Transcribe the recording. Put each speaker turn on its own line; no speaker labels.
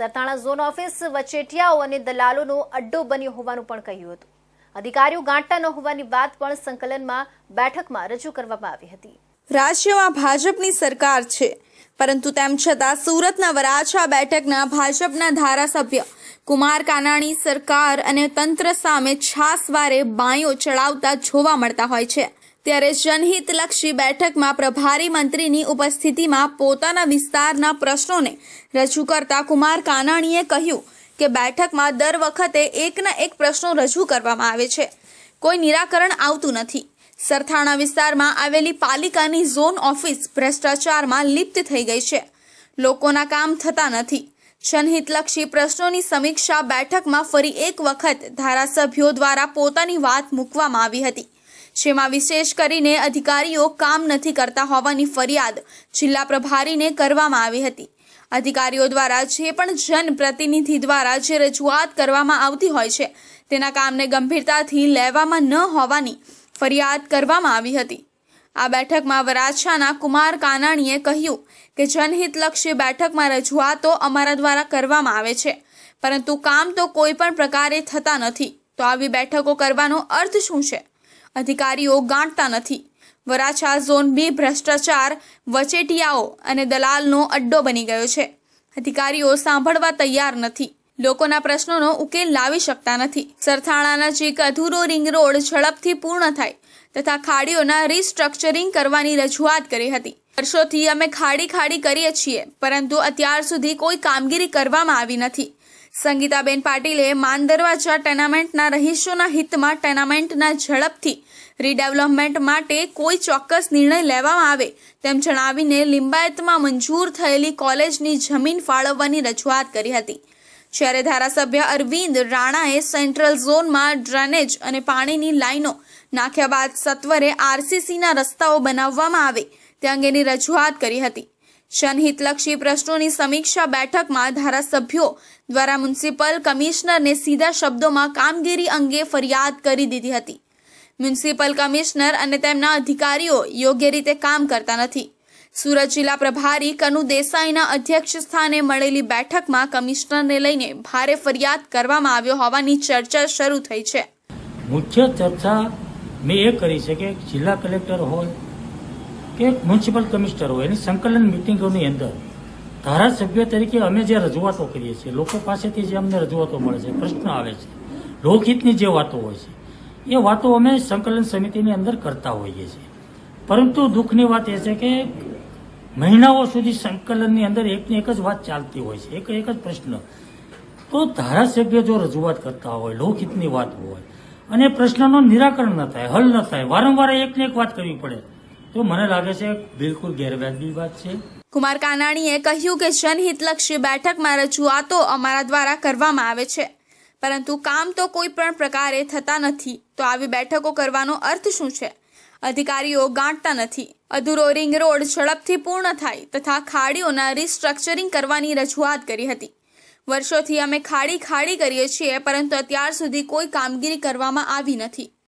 Sarthana zone office વચેટિયાઓ અને દલાલોનો અડ્ડો બન્યો હોવાનું પણ કહ્યું હતું. અધિકારીઓ ગાંઠતા ન હોવાની વાત પણ સંકલનમાં બેઠકમાં રજૂ કરવામાં આવી હતી.
રાજ્યમાં ભાજપની સરકાર છે, પરંતુ તેમ છતાં સુરતના વરાછા બેઠકના ભાજપના ધારાસભ્ય કુમાર કાનાણી સરકાર અને તંત્ર સામે છાસવારે બાંયો ચડાવતા જોવા મળતા હોય છે. ત્યારે જનહિતલક્ષી બેઠકમાં પ્રભારી મંત્રીની ઉપસ્થિતિમાં પોતાના વિસ્તારના પ્રશ્નોને રજૂ કરતા કુમાર કાનાણીએ કહ્યું કે બેઠકમાં દર વખતે એકના એક પ્રશ્નો રજૂ કરવામાં આવે છે. કોઈ નિરાકરણ આવતું નથી. સરથાણા વિસ્તારમાં આવેલી પાલિકાની ઝોન ઓફિસ ભ્રષ્ટાચારમાં લિપ્ત થઈ ગઈ છે. લોકોના કામ થતા નથી. જનહિતલક્ષી પ્રશ્નોની સમીક્ષા બેઠકમાં ફરી એક વખત ધારાસભ્યો દ્વારા પોતાની વાત મૂકવામાં આવી હતી. જેમાં વિશેષ કરીને અધિકારીઓ કામ નથી કરતા હોવાની ફરિયાદ જિલ્લા પ્રભારીને કરવામાં આવી હતી. અધિકારીઓ દ્વારા જે પણ જનપ્રતિનિધિ દ્વારા જે રજૂઆત કરવામાં આવતી હોય છે, તેના કામને ગંભીરતાથી લેવામાં ન હોવાની ફરિયાદ કરવામાં આવી હતી. આ બેઠકમાં વરાછાના કુમાર કાનાણીએ કહ્યું કે, જનહિતલક્ષી બેઠકમાં રજૂઆતો અમારા દ્વારા કરવામાં આવે છે, પરંતુ કામ તો કોઈ પણ પ્રકારે થતા નથી. તો આવી બેઠકો કરવાનો અર્થ શું છે? અધિકારીઓ ગાંઠતા નથી. વરાછા ઝોન બી ભ્રષ્ટાચાર વચેટિયાઓ અને દલાલનો અડ્ડો બની ગયો છે. અધિકારીઓ સાંભળવા તૈયાર નથી. લોકોના પ્રશ્નોનો ઉકેલ લાવી શકતા નથી. સરથાણા નજીક અધૂરો રિંગ રોડ ઝડપથી પૂર્ણ થાય તથા ખાડીઓના રિસ્ટ્રક્ચરિંગ કરવાની રજૂઆત કરી હતી. વર્ષોથી અમે ખાડી ખાડી કરીએ છીએ, પરંતુ અત્યાર સુધી કોઈ કામગીરી કરવામાં આવી નથી. સંગીતાબેન પાટીલે માનદરવાજા ટેનામેન્ટના રહીશોના હિતમાં ટેનામેન્ટના ઝડપથી રીડેવલપમેન્ટ માટે કોઈ ચોક્કસ નિર્ણય લેવામાં આવે તેમ જણાવીને લિંબાયતમાં મંજૂર થયેલી કોલેજની જમીન ફાળવવાની રજૂઆત કરી હતી. જ્યારે ધારાસભ્ય અરવિંદ રાણાએ સેન્ટ્રલ ઝોનમાં ડ્રેનેજ અને પાણીની લાઈનો નાખ્યા બાદ સત્વરે આરસીસીના રસ્તાઓ બનાવવામાં આવે તે અંગેની રજૂઆત કરી હતી. જનહિતલક્ષી પ્રશ્નોની સમીક્ષા બેઠકમાં ધારાસભ્યો દ્વારા મ્યુનિસિપલ કમિશનરને સીધા શબ્દોમાં કામગીરી અંગે ફરિયાદ કરી દીધી હતી. મ્યુનિસિપલ કમિશનર અને તેમના અધિકારીઓ યોગ્ય રીતે કામ કરતા નથી. સુરત જિલ્લા પ્રભારી કનુ દેસાઈના અધ્યક્ષ સ્થાને મળેલી બેઠકમાં કમિશનરને લઈને ભારે ફરિયાદ કરવામાં આવ્યો હોવાની ચર્ચા શરૂ થઈ છે.
મુખ્ય ચર્ચા મેં એ કરી છે કે જિલ્લા કલેક્ટર હોય કે મ્યુનિસિપલ કમિશનર હોય, એની સંકલન મિટિંગોની અંદર ધારાસભ્ય તરીકે અમે જે રજૂઆતો કરીએ છીએ, લોકો પાસેથી જે અમને રજૂઆતો મળે છે, પ્રશ્ન આવે છે, લોકહિતની જે વાતો હોય છે, એ વાતો અમે સંકલન સમિતિની અંદર કરતા હોઈએ છીએ. પરંતુ દુઃખની વાત એ છે કે મહિનાઓ સુધી સંકલનની અંદર એકની એક જ વાત ચાલતી હોય છે એક એક જ પ્રશ્ન. તો ધારાસભ્ય જો રજૂઆત કરતા હોય, લોકહિતની વાત હોય, અને પ્રશ્નનું નિરાકરણ ન થાય, હલ ન થાય, વારંવાર એકને એક વાત કરવી પડે તો મને લાગે છે બિલકુલ ગેરવાજબી વાત છે.
કુમાર કાનાણીએ કહ્યું કે જનહિતલક્ષી બેઠકમાં રજૂઆતો અમારા દ્વારા કરવામાં આવે છે. પરંતુ કામ તો કોઈ પણ પ્રકારે થતા નથી. તો આવી બેઠકો કરવાનો અર્થ શું છે? અધિકારીઓ ગાંઠતા નથી. અધૂરો રિંગ રોડ ઝડપથી પૂર્ણ થાય તથા ખાડીઓના રિસ્ટ્રક્ચરિંગ કરવાની રજૂઆત કરી હતી. વર્ષોથી અમે ખાડી ખાડી કરીએ છીએ, પરંતુ અત્યાર સુધી કોઈ કામગીરી કરવામાં આવી નથી.